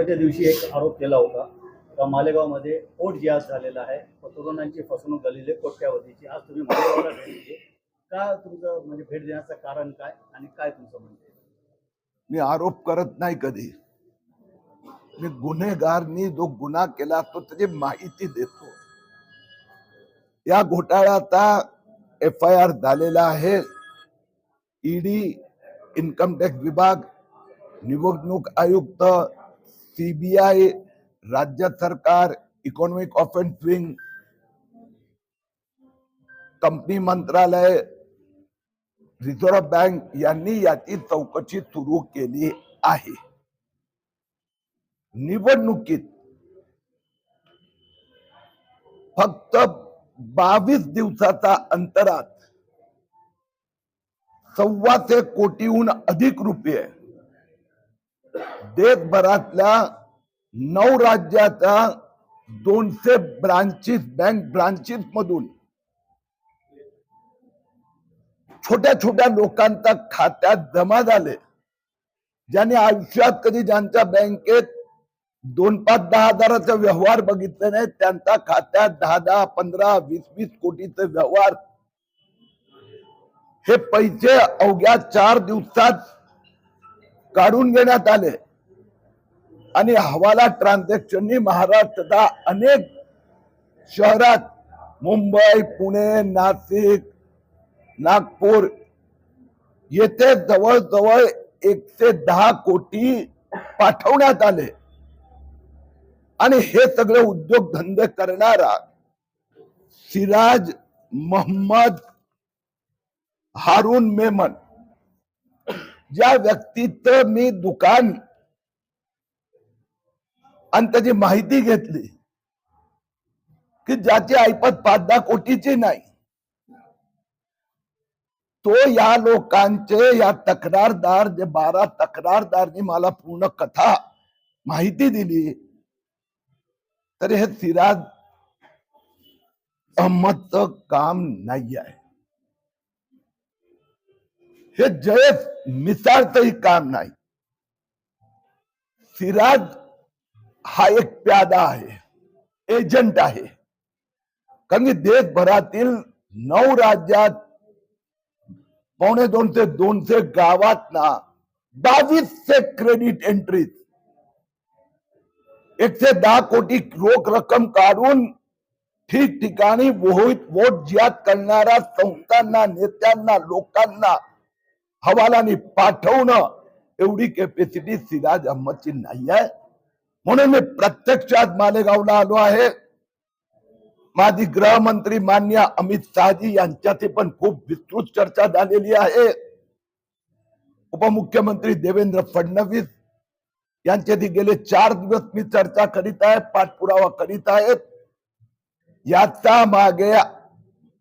महत्त्वाच्या दिवशी एक आरोप केला होता. का मालेगावमध्ये पोट जिहाद झालेला आहे व तरुणांची फसवणूक झालेली आहे कोट्यावधीची. आज तुम्ही मालेगावला भेट दिली. का तुमचं म्हणजे भेट देण्याचं कारण काय आणि काय तुमचं म्हणते मी आरोप करत नाही कधी. मी गुन्हेगारनी जो गुन्हा केला असतो त्याची माहिती देतो. या घोटाळ्याचा एफ आय आर झालेला आहे. ईडी इन्कम टॅक्स विभाग निवडणूक आयुक्त सीबीआय राज्य सरकार इकॉनॉमिक ऑफेन्स विंग कंपनी मंत्रालय रिझर्व्ह बँक यांनी याची चौकशी सुरू केली आहे. निवडणुकीत फक्त बावीस दिवसाचा अंतरात सव्वाशे कोटीहून अधिक रुपये देशभरातल्या नऊ राज्याच्या दोनशे ब्रांचेस बँक ब्रांचेस मधून छोट्या छोट्या लोकांच्या खात्यात जमा झाले. ज्यांनी आयुष्यात कधी ज्यांच्या बँकेत दोन पाच दहा हजाराचा व्यवहार बघितले नाही त्यांच्या खात्यात दहा दहा पंधरा वीस वीस कोटीचे व्यवहार. हे पैसे अवघ्या चार दिवसात काढून घेण्यात आले. आणि हवाला ट्रान्झॅक्शननी महाराष्ट्राच्या अनेक शहरात मुंबई पुणे नाशिक नागपूर येथे जवळजवळ एकशे दहा कोटी पाठवण्यात आले. आणि हे सगळे उद्योगधंदे करणारा सिराज मोहम्मद हारून मेमन ज्या व्यक्तीचं मी दुकान आणि त्याची माहिती घेतली की ज्याची ऐपत पाच दहा कोटीची नाही तो या लोकांचे या तक्रारदार जे बारा तक्रारदारनी मला पूर्ण कथा माहिती दिली तर हे सिराज अहमदचं काम नाही आहे हे जयस मिसाळचंही काम नाही. सिराज हा एक प्यादा आहे एजंट आहे. कारण की देशभरातील नऊ राज्यात पावणे दोनशे दोनशे गावात ना बावीसशे क्रेडिट एंट्री एकशे दहा कोटी रोख रक्कम काढून ठिकठिकाणी वोट ज्यात करणाऱ्या संस्थांना नेत्यांना लोकांना हवालाने पाठवणं, एवढी कॅपॅसिटी सिराज अहमदची नाही आहे. म्हणून मी प्रत्यक्षात मालेगावला आलो आहे. माझी गृहमंत्री मान्य अमित शहाजी यांच्याशी पण विस्तृत चर्चा झालेली आहे. उपमुख्यमंत्री देवेंद्र फडणवीस गेले चार दिवस मी चर्चा करीत आहे, पाठपुरावा करीत याचा मागे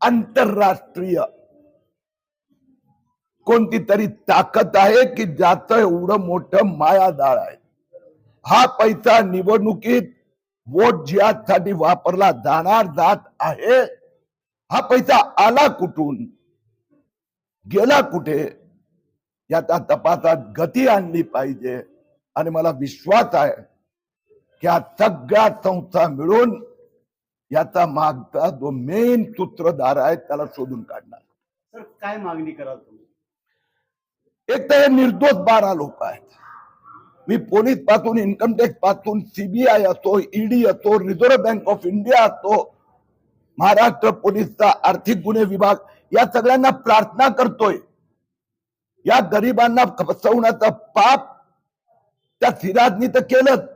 आंतरराष्ट्रीय कोणती तरी ताकद आहे की ज्याचं एवढं मोठं मायादाळ आहे? हा पैसा निवडणुकीत वोट जिहादसाठी वापरला जाणार जात आहे? हा पैसा आला कुठून? गेला कुठे? याचा तपासात गती आणली पाहिजे. आणि मला विश्वास आहे की या सगळ्या संस्था मिळून याचा मागचा जो मेन सूत्रधार आहे त्याला शोधून काढणार. सर काय मागणी कराल तुम्ही? एक तर हे निर्दोष बारा लोक आहेत. मी पोलीसपासून इन्कम टॅक्सपासून सीबीआय असो ईडी असो रिझर्व्ह बँक ऑफ इंडिया असो महाराष्ट्र पोलीसचा आर्थिक गुन्हे विभाग या सगळ्यांना प्रार्थना करतोय. या गरिबांना फसवण्याचं पाप त्या सिराजनी तर केलंच.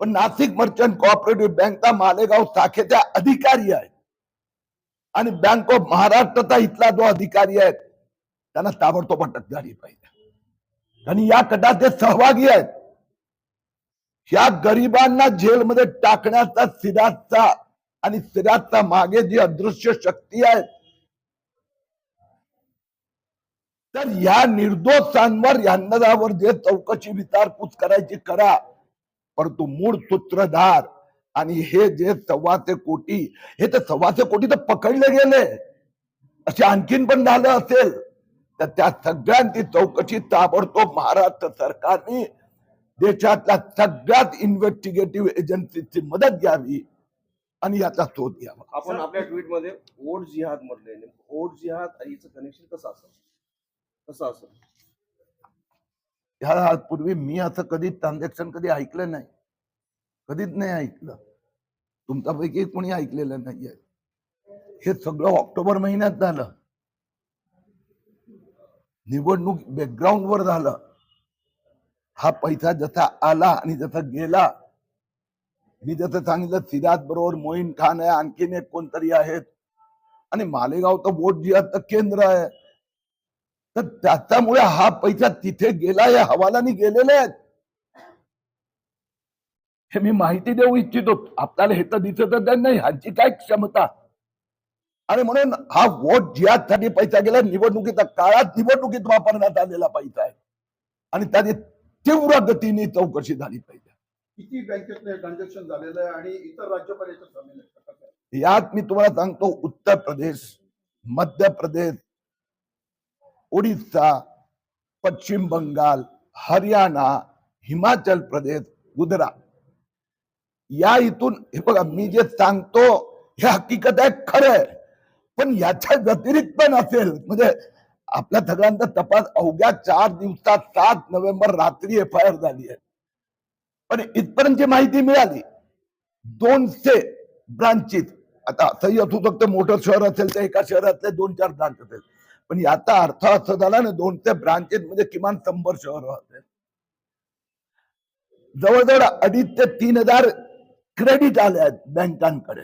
पण नाशिक मर्चंट कोऑपरेटिव्ह बँकचा मालेगाव शाखेच्या अधिकारी आहे आणि बँक ऑफ महाराष्ट्रचा इथला जो अधिकारी आहे त्यांना ताबडतोब अटक झाली पाहिजे आणि या कटात ते सहभागी आहेत. या गरिबांना जेलमध्ये टाकण्याचा सिराजचा आणि सिराजचा मागे जी अदृश्य शक्ती आहे तर या निर्दोषांवर यांनावर जे चौकशी विचारपूस करायची करा. परंतु मूळ सूत्रधार आणि हे जे सव्वाशे कोटी हे तर सव्वाशे कोटी तर पकडले गेले. असे आणखीन पण झालं असेल. तर त्या सगळ्यांची चौकशी ताबडतोब महाराष्ट्र सरकारने देशातल्या सगळ्यात इन्व्हेस्टिगेटिव्ह एजन्सीची मदत घ्यावी आणि याचा शोध घ्यावा. आपण आपल्या ट्विटमध्ये ओट जिहाद म्हटलंय नेमकं. ओट जिहाद आणि हिचं कनेक्शन कसं असेल? कसं असेल? ह्या पूर्वी मी असं कधी ट्रान्झॅक्शन कधी ऐकलं नाही. कधीच नाही ऐकलं. तुमच्यापैकी कोणी ऐकलेलं नाहीये. हे सगळं ऑक्टोबर महिन्यात झालं. निवडणूक बॅकग्राऊंड वर झालं. हा पैसा जसा आला आणि जसा गेला मी जसं सांगितलं सिराज बरोबर मोईन खान आहे आणखीन एक कोणतरी आहेत. आणि मालेगाव तर वोट जिहादचं केंद्र आहे. तर त्याच्यामुळे हा पैसा तिथे गेला या हवालाने गेलेले आहेत. हे मी माहिती देऊ इच्छितो. आपल्याला हे तर दिसतच नाही. ह्यांची काय क्षमता? आणि म्हणून हा वोट जिहादसाठी पैसा गेला निवडणुकीच्या काळात निवडणुकीत वापरण्यात आलेला पैसा आहे. आणि त्याची तीव्र गतीने चौकशी झाली पाहिजे. किती ट्रान्झॅक्शन झालेलं आहे आणि इतर राज्यापर्यंत? यात मी तुम्हाला सांगतो उत्तर प्रदेश मध्य प्रदेश ओडिशा पश्चिम बंगाल हरियाणा हिमाचल प्रदेश गुजरात. या इथून हे बघा मी जे सांगतो हे हकीकत आहे खरं आहे. पण याच्या व्यतिरिक्त पण असेल म्हणजे आपल्या सगळ्यांचा तपास अवघ्या चार दिवसात सात नोव्हेंबर रात्री एफ आय आर झाली आहे. पण इथपर्यंतची माहिती मिळाली. दोनशे ब्रांचेस. आता असंही असू शकतं मोठं शहर असेल तर एका शहरातले दोन चार ब्रांच असेल. पण याचा अर्थ असं झाला ना दोनशे ब्रांचेस म्हणजे किमान शंभर शहर असेल. जवळजवळ अडीच ते तीन हजार क्रेडिट आले आहेत बँकांकडे.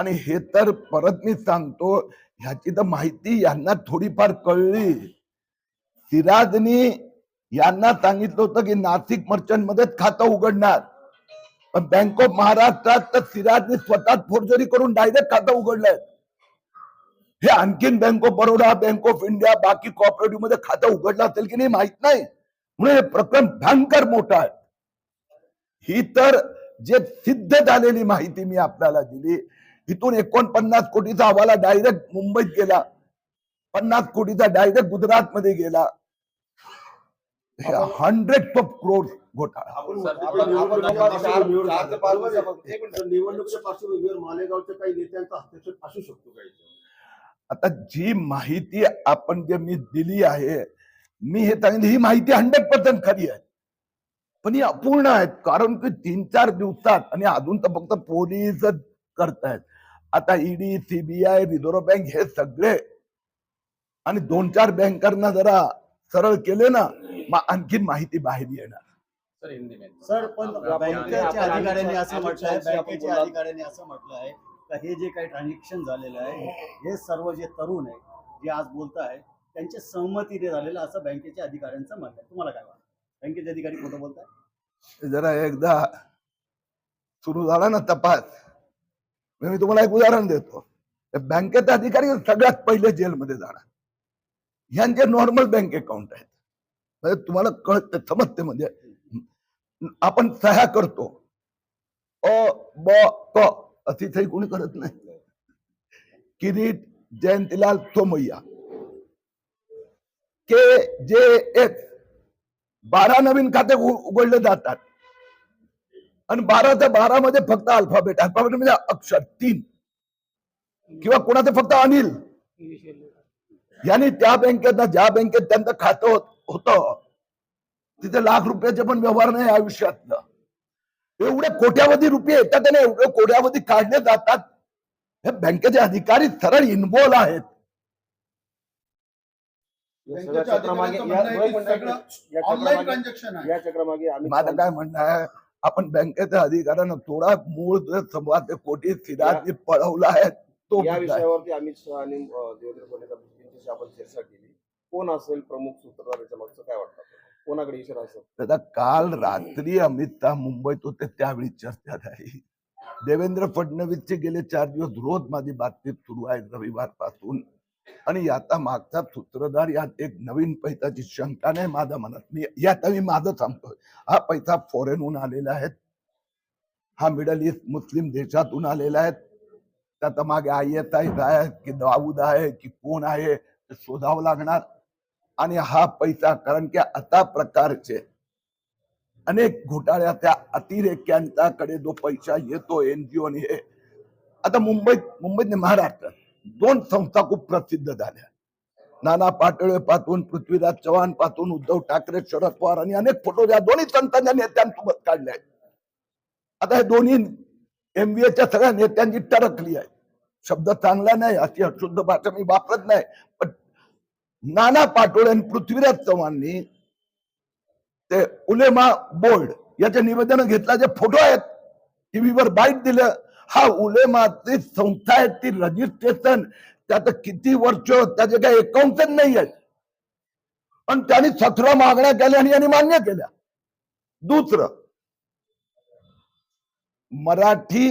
आणि हे तर परत मी सांगतो ह्याची तर माहिती यांना थोडीफार कळली. सिराजनी यांना सांगितलं होतं की नाशिक मर्चंट मध्येच खातं उघडणार. पण बँक ऑफ महाराष्ट्रात तर सिराजने स्वतःच फोर्जरी करून डायरेक्ट खातं उघडलंय. हे आणखीन bank of Baroda bank of India बाकी कॉपरेटिव्हमध्ये खातं उघडलं असेल की नाही माहीत नाही. म्हणून हे प्रकरण भयंकर मोठं आहे. ही तर जे सिद्ध झालेली माहिती मी आपल्याला दिली. इथून एकोणपन्नास कोटीचा हवाला डायरेक्ट मुंबईत गेला. पन्नास कोटीचा डायरेक्ट गुजरात मध्ये गेला हंड्रेड ऑफ क्रोड घोटाळा. निवडणुकीच्या पार्श्वभूमीवर मालेगावच्या काही नेत्यांचा हस्तक्षेप असू शकतो? आता जी माहिती आपण जे मी दिली आहे मी हे सांगितलं ही माहिती हंड्रेड पर्सेंट खरी आहे. पण ही अपूर्ण आहेत कारण की तीन चार दिवसात आणि अजून तर फक्त पोलीसच करतायत. आता ईडी सीबीआय रिझर्व्ह बँक हे सगळे आणि दोन चार बँकरना जरा सरळ केले ना मग आणखीन माहिती बाहेर येणार. सर हिंदी में सर पण बँकेच्या अधिकाऱ्यांनी असं आपण- आपण बँकेच्या. अधिकाऱ्यांनी असं म्हटलं आहे का हे जे काही ट्रान्झॅक्शन झालेलं आहे हे सर्व जे तरुण आहे जे आज बोलत आहे त्यांच्या सहमतीने झालेलं असं बँकेच्या अधिकाऱ्यांचं म्हणणं आहे. तुम्हाला काय वाटतं? बँकेचे अधिकारी खोटं बोलताय? जरा एकदा सुरू झाला ना तपास. मी तुम्हाला एक उदाहरण देतो. बँकेचे अधिकारी सगळ्यात पहिले जेलमध्ये जाणार. ह्यांचे नॉर्मल बँक अकाउंट आहेत. म्हणजे तुम्हाला कळत समजते म्हणजे आपण सह्या करतो. अ ब क अशी सही कोणी करत नाही. किरीट जयंतीलाल सोमय्या. के जे एक बारा नवीन खाते उघडले जातात. आणि बारा ते बारा मध्ये फक्त अल्फाबेट अल्फाबेट म्हणजे अक्षर तीन. किंवा कोणाचं फक्त अनिल? यांनी त्या बँकेत ज्या बँकेत त्यांचं खातं होत तिथे लाख रुपयाचे पण व्यवहार नाही आयुष्यातलं. एवढे कोट्यावधी रुपये येतात आणि एवढे कोट्यावधी काढले जातात. हे बँकेचे अधिकारी सरळ इन्व्हॉल्व आहेत. माझं काय म्हणणं आहे? आपण बँकेच्या अधिकाऱ्यांना थोडा मूळ जो संवाद ते कोटी सिराजने पळवला आहे तो या आहे. विषयावरती अमित शहा आणि देवेंद्र फडणवीस आपण चर्चा केली कोण असेल प्रमुख सूत्रधार याच्या मागचं काय वाटतं? कोणाकडे इशारा असेल दादा काल रात्री अमित शहा मुंबईत होते त्यावेळी चर्चा झाली देवेंद्र फडणवीसचे गेले चार दिवस रोज माझी बातचीत सुरू आहे रविवारपासून आणि आता मागचा सूत्रधार यात एक नवीन पैशाची शंका नाही माझ्या मनात. मी यात मी माझं सांगतोय हा पैसा फॉरेनहून आलेला आहे. हा मिडल ईस्ट मुस्लिम देशातून आलेला आहे. त्याचा मागे आय एस आय आहे की दाऊद आहे की कोण आहे ते शोधावं लागणार. आणि हा पैसा कारण की आता प्रकारचे अनेक घोटाळ्याच्या अतिरेक्यांच्याकडे जो पैसा येतो एनजीओ आणि हे. आता मुंबईत मुंबईत महाराष्ट्रात दोन संस्था खूप प्रसिद्ध झाल्या. नाना पाटोळे पासून पृथ्वीराज चव्हाणपासून उद्धव ठाकरे शरद पवार आणि अनेक फोटो या दोन्ही संतांच्या नेत्यांसोबत काढले आहेत. आता हे दोन्ही एमबीएच्या सगळ्या नेत्यांची टरकली आहे शब्द चांगला नाही अशी अशुद्ध भाषा मी वापरत नाही पण नाना पाटोळे आणि पृथ्वीराज चव्हाणनी ते उलेमा बोर्ड याचे निवेदन घेतला जे फोटो आहेत टीव्हीवर बाईट दिलं हा उलेमाची संस्था आहे ती रजिस्ट्रेशन त्यात किती वर्ष त्याचे काही अकाउंटच नाही आहेत. पण त्यांनी सतरा मागण्या केल्या आणि यांनी मान्य केल्या. दुसरं मराठी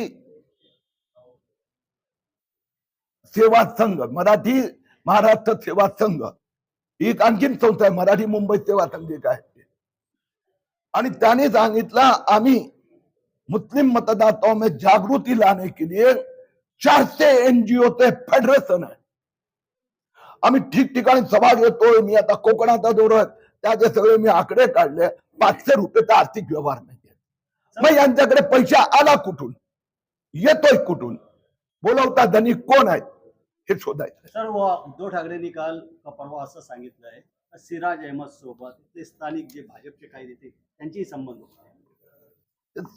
सेवा संघ मराठी महाराष्ट्र सेवा संघ ही एक आणखीन संस्था आहे मराठी मुंबई सेवा संघ एक आहे. आणि त्याने सांगितलं आम्ही मुस्लिम मतदाताओं में जागृति लाने के लिए चारशे एनजीओ ते फेडरेशन आहे आम्ही ठिकठिकाणी सभा घेतोय मी आता कोकणाचा दौरा. त्याचे सगळे मी आकडे काढले पाचशे रुपये तर आर्थिक व्यवहार नाही मग यांच्याकडे पैसा आला कुठून? येतोय कुठून? बोलवता धनी कोण आहेत? हे शोधायचं सर्व उद्धव ठाकरेंनी काल का परवा असं सांगितलं आहे सिराज अहमद सोबत ते स्थानिक जे भाजपचे काही नेते त्यांची संबंध होते.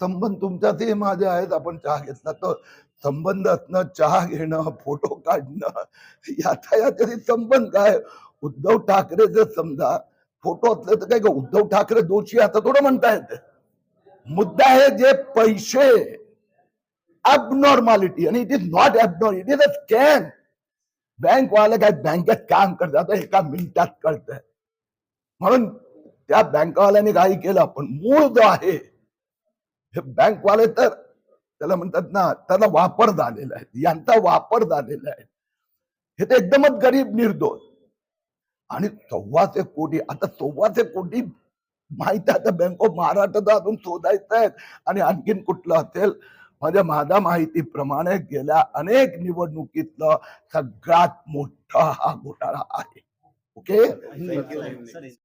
संबंध तुमच्यातही माझे आहेत. आपण चहा घेतला तर संबंध असणं चहा घेणं फोटो काढणं याचा याच्याशी संबंध काय? उद्धव ठाकरे जर समजा फोटो असले तर काय का उद्धव ठाकरे दोषी आता असं थोडं म्हणता येत. मुद्दा आहे जे पैसे अबनॉर्मॅलिटी आणि it is not abnormal it is a scam bank वाले काय बँकेत काम करतात एका मिनिटात कळतंय. म्हणून त्या बँकवाल्याने काही केलं पण मूळ जो आहे हे बँकवाले तर त्याला म्हणतात ना त्याला वापर झालेला आहे. यांचा वापर झालेला आहे. हे तर एकदमच गरीब निर्दोष. आणि सव्वाशे कोटी आता सव्वाशे कोटी माहीत आहे आता बँक ऑफ महाराष्ट्राचा अजून शोधायचं आहे. आणि आणखीन कुठलं असेल? म्हणजे माझ्या माहितीप्रमाणे गेल्या अनेक निवडणुकीतलं सगळ्यात मोठा हा घोटाळा आहे. ओके